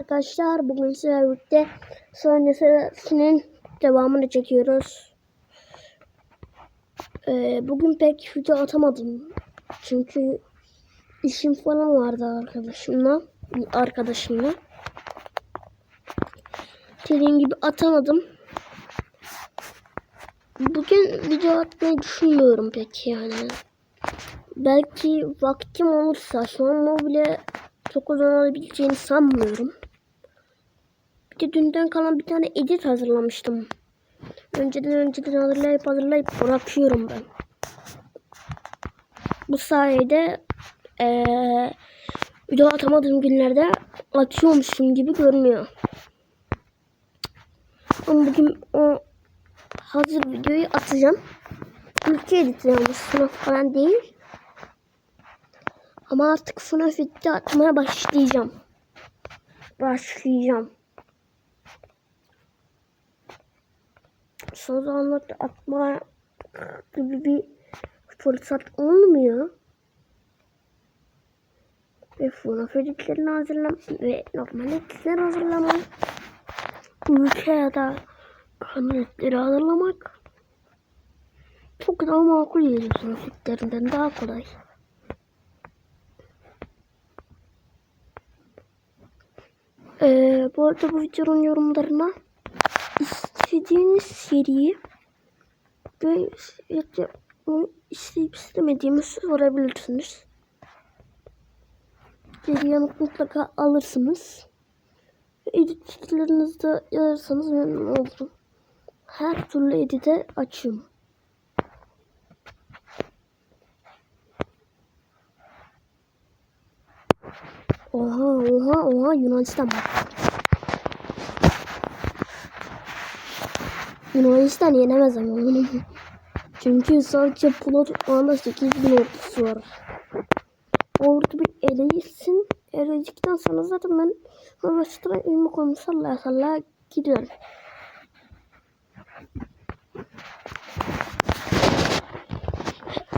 Arkadaşlar bugün sizlerle birlikte sonrasının devamını çekiyoruz. Ee, bugün pek video atamadım. Çünkü işim falan vardı arkadaşımla. Arkadaşımla. Dediğim gibi atamadım. Bugün video atmayı düşünmüyorum pek yani. Belki vaktim olursa an bile çok uzun olabileceğini sanmıyorum. Bir de dünden kalan bir tane edit hazırlamıştım. Önceden önceden hazırlayıp hazırlayıp bırakıyorum ben. Bu sayede ee, video atamadığım günlerde atıyormuşum gibi görünüyor. Ama bugün o hazır videoyu atacağım. Ülke editi yalnız sınav falan değil. Ama artık FNAF atmaya başlayacağım. Başlayacağım. Son zamanlarda atma gibi bir fırsat olmuyor. Ve FNAF editlerini hazırlam ve normal editleri hazırlamam. Ülke ya da kanal editleri hazırlamak çok daha makul geliyor FNAF daha kolay. Ee, bu arada bu videonun yorumlarına istediğiniz seriyi ve isteyip istemediğimi sorabilirsiniz. Seriyi mutlaka alırsınız. Editlerinizde yazarsanız memnun olurum. Her türlü edite açıyorum. Oha oha oha Yunanistan bak. Yunanistan yenemez ama onu. Çünkü sadece Pula tutmağında 8000 ordusu var. Ordu bir eleyirsin. Eledikten sonra zaten ben Hırvatistan'a ilmi koymuş sallaya sallaya gidiyorum.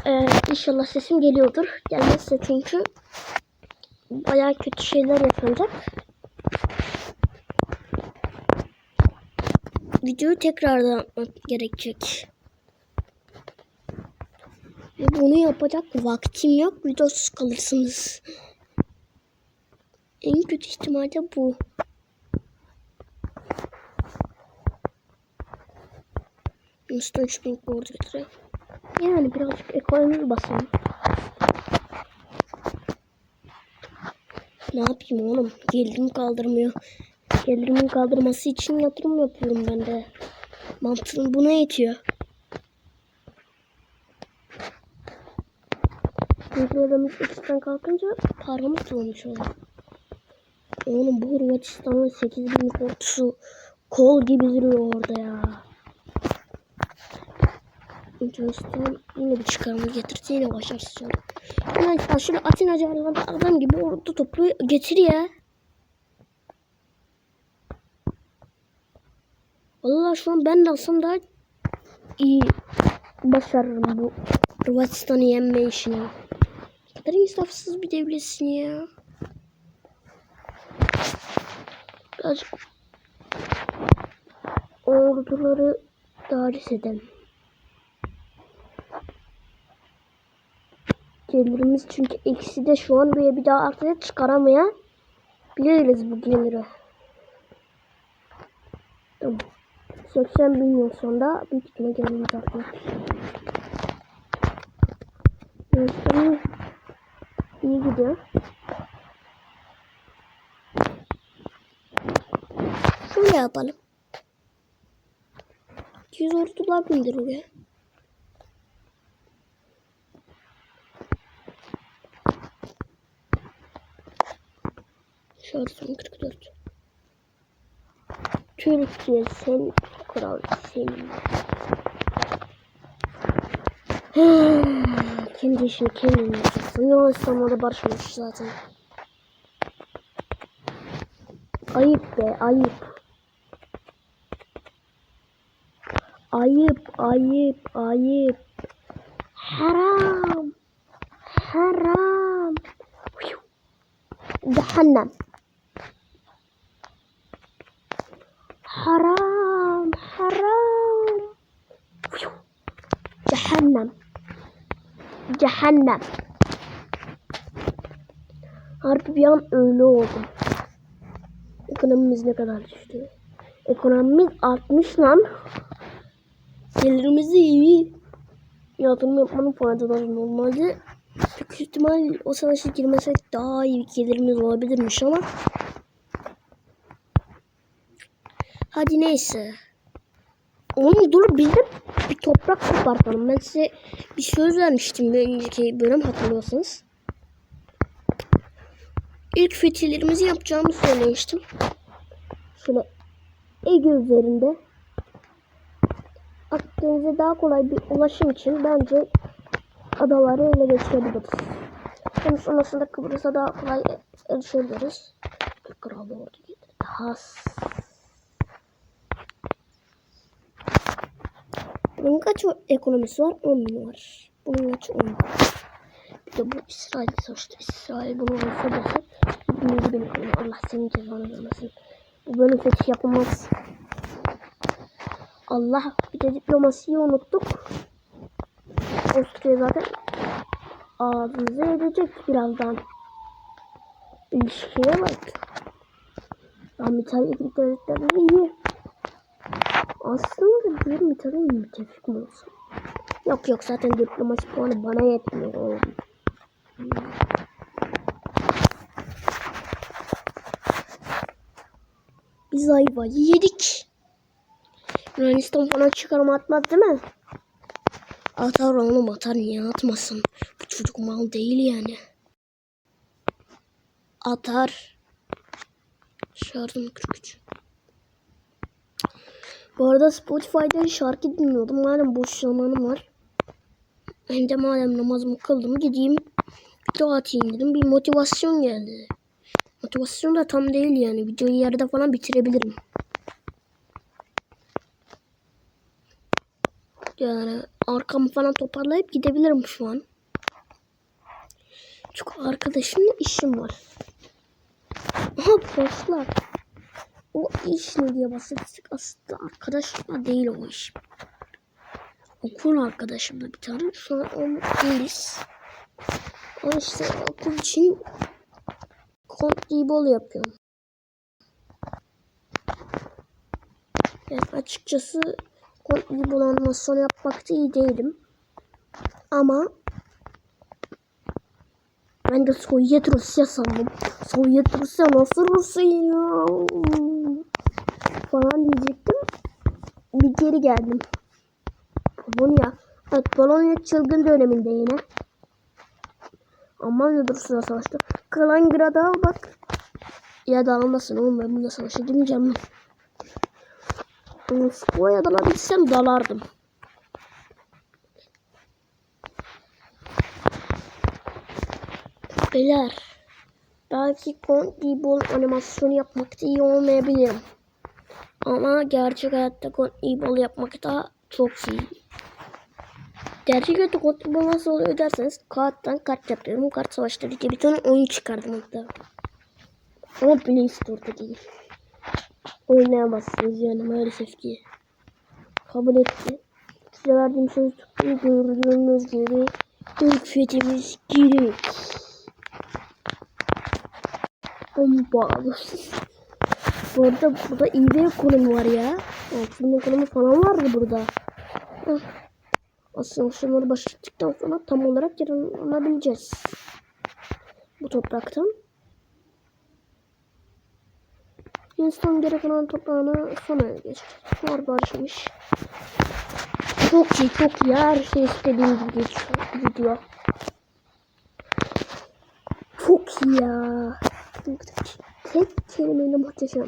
Ee, inşallah sesim geliyordur. Gelmezse çünkü bayağı kötü şeyler yapılacak. Videoyu tekrardan atmak gerekecek. Ve bunu yapacak vaktim yok. Videosuz kalırsınız. En kötü ihtimalle bu. Üstü 3000 borcu getiriyor. Yani birazcık ekonomi basalım. Ne yapayım oğlum? Gelirim kaldırmıyor. Gelirimin kaldırması için yatırım yapıyorum ben de. Mantığım buna yetiyor. Adam Hırvatistan kalkınca paramız olmuş olur. Oğlum bu Hırvatistan'ın 8000 kortusu kol gibi duruyor orada ya. Yunanistan yine bir çıkarımı getirdi yine başarısız oldu. Yunanistan şöyle Atina civarlarında adam gibi ordu toplu getir ya. Vallahi şu an ben de alsam daha iyi başarırım bu Hırvatistan'ı yenme işini. Ne kadar insafsız bir devletsin ya. Birazcık orduları daris edelim. Gelirimiz çünkü eksi de şu an böyle bir daha ortaya çıkaramayabiliriz bu geliri. Tamam. 80 bin yıl sonra büyük ihtimalle gelirimiz artmak. Gösterimiz iyi gidiyor. Şöyle yapalım. 200 ordular bindir oraya. Şarjım 44. Türkiye sen kral senin. Kendi işini kendin yapacaksın. Yunanistan'la da barışmış zaten. Ayıp be ayıp. Ayıp ayıp ayıp. Haram. Haram. Cehennem. haram haram. Cehennem. Cehennem. Harbi bir an öyle oldum. Ekonomimiz ne kadar düştü? Ekonomimiz 60 lan. Gelirimizi iyi. Yatırım yapmanın faydaları normalde. Büyük ihtimal o savaşa girmesek daha iyi bir gelirimiz olabilirmiş ama Hadi neyse. Oğlum dur biz de bir toprak kopartalım. Ben size bir söz vermiştim bir önceki bölüm hatırlıyorsanız. İlk fetihlerimizi yapacağımı söylemiştim. Şöyle Ege üzerinde Akdeniz'e daha kolay bir ulaşım için bence adaları ele geçirebiliriz. Hem sonrasında Kıbrıs'a daha kolay erişebiliriz. Kralı gelir. Daha Bunun kaç ekonomisi var? 10 var. Bunun kaç 10 var. Bir de bu İsrail savaştı. İsrail bunu olsa basar. Hepimizi ekonomi. Allah senin cezanı vermesin. Bu bölüm fetih yapılmaz. Allah bir de diplomasiyi unuttuk. Avusturya zaten ağzımıza edecek birazdan. İlişkiye bak. Ben İtalya gibi devletlerle iyi. Aslında diyorum İtalya müttefik mi olsun? Yok yok zaten diplomasi puanı bana yetmiyor oğlum. Biz ayvayı yedik. Yunanistan falan çıkarma atmaz değil mi? Atar oğlum atar niye atmasın? Bu çocuk mal değil yani. Atar. Şarjım 43. Bu arada Spotify'da şarkı dinliyordum. Madem boş zamanım var. Hem de madem namazımı kıldım gideyim video atayım dedim. Bir motivasyon geldi. Motivasyon da tam değil yani. Videoyu yarıda falan bitirebilirim. Yani arkamı falan toparlayıp gidebilirim şu an. Çünkü arkadaşımla işim var. Aha boşlar. O iş ne diye bahsettik aslında arkadaşımla değil o iş. Okul arkadaşımla bir tane. An onun değiliz. O işte okul için kontrol yapıyorum. Yani açıkçası kontrol animasyon yapmakta iyi değilim. Ama ben de Sovyet Rusya sandım. Sovyet Rusya nasıl Rusya ya? Falan diyecektim. Bir geri geldim. Polonya. Evet Polonya çılgın döneminde yine. Almanya Rusya savaştı. Kalingrad'a bak. Ya da almasın oğlum ben burada savaşa girmeyeceğim. Moskova'ya dalabilsem dalardım. Beyler. Belki Contable animasyonu yapmakta iyi olmayabilirim. Ama gerçek hayatta Contable yapmak da çok iyi. Gerçek hayatta Contable nasıl oluyor derseniz kağıttan kart yapıyorum. Kart savaşları diye bir tane oyun çıkardım hatta. Ama Play Store'da değil. Oynayamazsınız yani maalesef ki. Kabul etti. Size verdiğim söz gördüğünüz gibi ilk girik. Bomba. Bu arada burada iyi bir ekonomi var ya. Altın ekonomi falan vardı burada. Aslında şunları başlattıktan sonra tam olarak yararlanabileceğiz. Bu topraktan. Hindistan geri kalan toprağını sona geçti. Var başlamış. Çok iyi çok iyi. Her şey istediğim gibi. Gidiyor. Çok iyi ya. Tek kelimeyle muhteşem.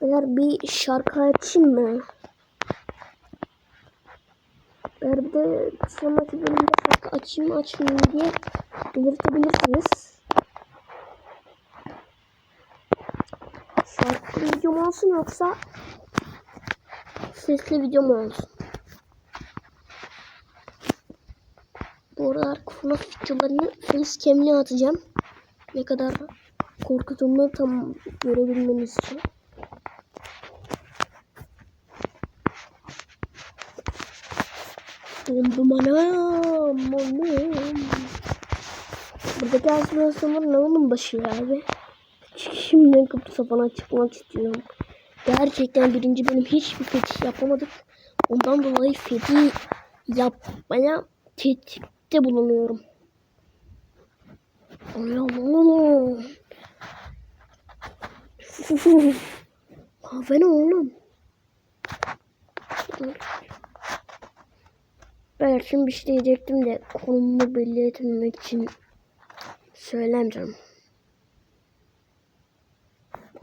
Eğer bir şarkı açayım mı? Eğer bir de sonraki bölümde şarkı açayım mı açmayayım diye belirtebilirsiniz. Şarkı video mu olsun yoksa sesli video mu olsun? Bu aralar FNAF videolarını facecam'le atacağım. Ne kadar korkutumu tam görebilmeniz için. Dondum anam. Anam. Buradaki aslında ne onun başı abi. Şimdiden Kıbrıs'a falan çıkmak istiyorum. Gerçekten birinci benim hiçbir fetih yapamadık. Ondan dolayı fetih yapmaya tetikte bulunuyorum. Oğlum. Kahve ne oğlum? Ben şimdi bir şey diyecektim de konumumu belli etmemek için söylemeyeceğim.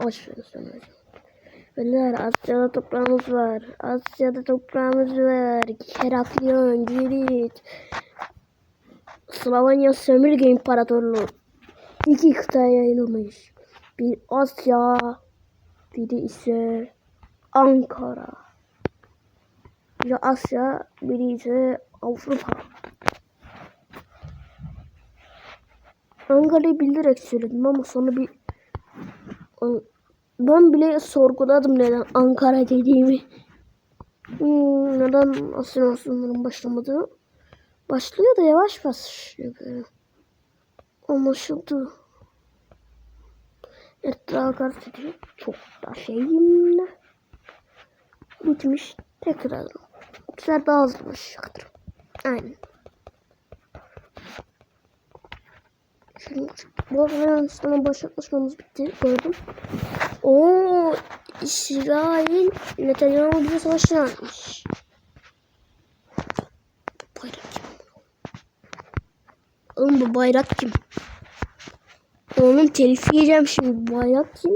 Boş verin. Beyler Asya'da toprağımız var. Asya'da toprağımız var. Heraklion, Girit, Slovenya Sömürge İmparatorluğu. İki kıtaya yayılmış. Bir Asya, biri ise Ankara. Biri Asya, biri ise Avrupa. Ankara'yı bilerek söyledim ama sonra bir ben bile sorguladım neden Ankara dediğimi. Hmm, neden asinasyonların başlamadı? Başlıyor da yavaş başlıyor. Anlaşıldı. Daha gazeteci çok da şeyim. Bitmiş tekrar. Hızlı başlayacaktır. Aynen. Şimdi arada Yunanistan'a başlatmışmamız bitti. Gördüm. Oo İsrail Netanyahu bize savaş yapmış. Bayrak kim? Oğlum bu bayrak kim? Onun telifi yiyeceğim şimdi. Bayrak kim?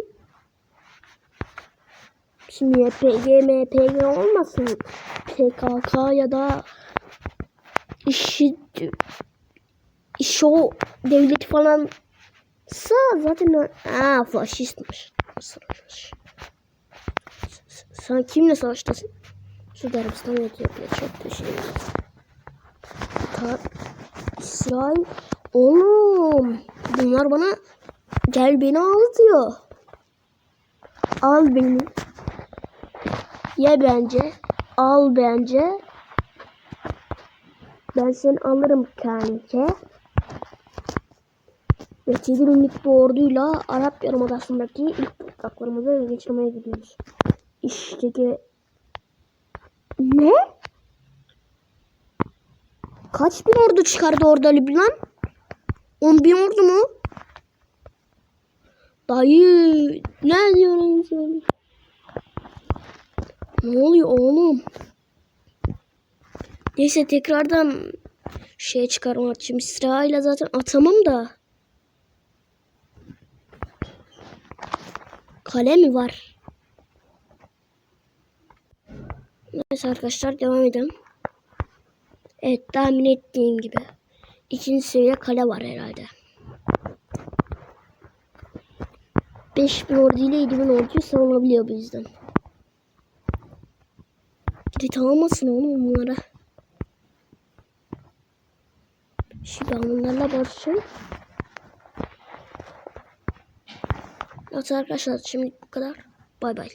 Şimdi YPG, MPG olmasın. PKK ya da IŞİD İşo devleti falan sa zaten aa faşistmiş. Savaş. Sen kimle savaştasın? Suudi Arabistan ve çok teşekkür Ta İsrail oğlum bunlar bana gel beni al diyor. Al beni. Ye bence. Al bence. Ben seni alırım kanka. Ve 7 binlik bir orduyla Arap Yarımadası'ndaki ilk topraklarımızı geçirmeye gidiyoruz. İşte ki... Ne? Kaç bin ordu çıkardı orada Lübnan? 10 bin ordu mu? Dayı ne diyorsun sen? Ne oluyor oğlum? Neyse tekrardan şey çıkarmak için İsrail'e zaten atamam da. Kale mi var? Neyse arkadaşlar devam edelim. Evet tahmin ettiğim gibi. İkinci seviye kale var herhalde. 5000 ordu ile 7000 orduyu savunabiliyor bu yüzden. Grit almasın oğlum bunlara. Şimdi ben bunlarla barışayım. Evet arkadaşlar şimdi bu kadar. Bay bay.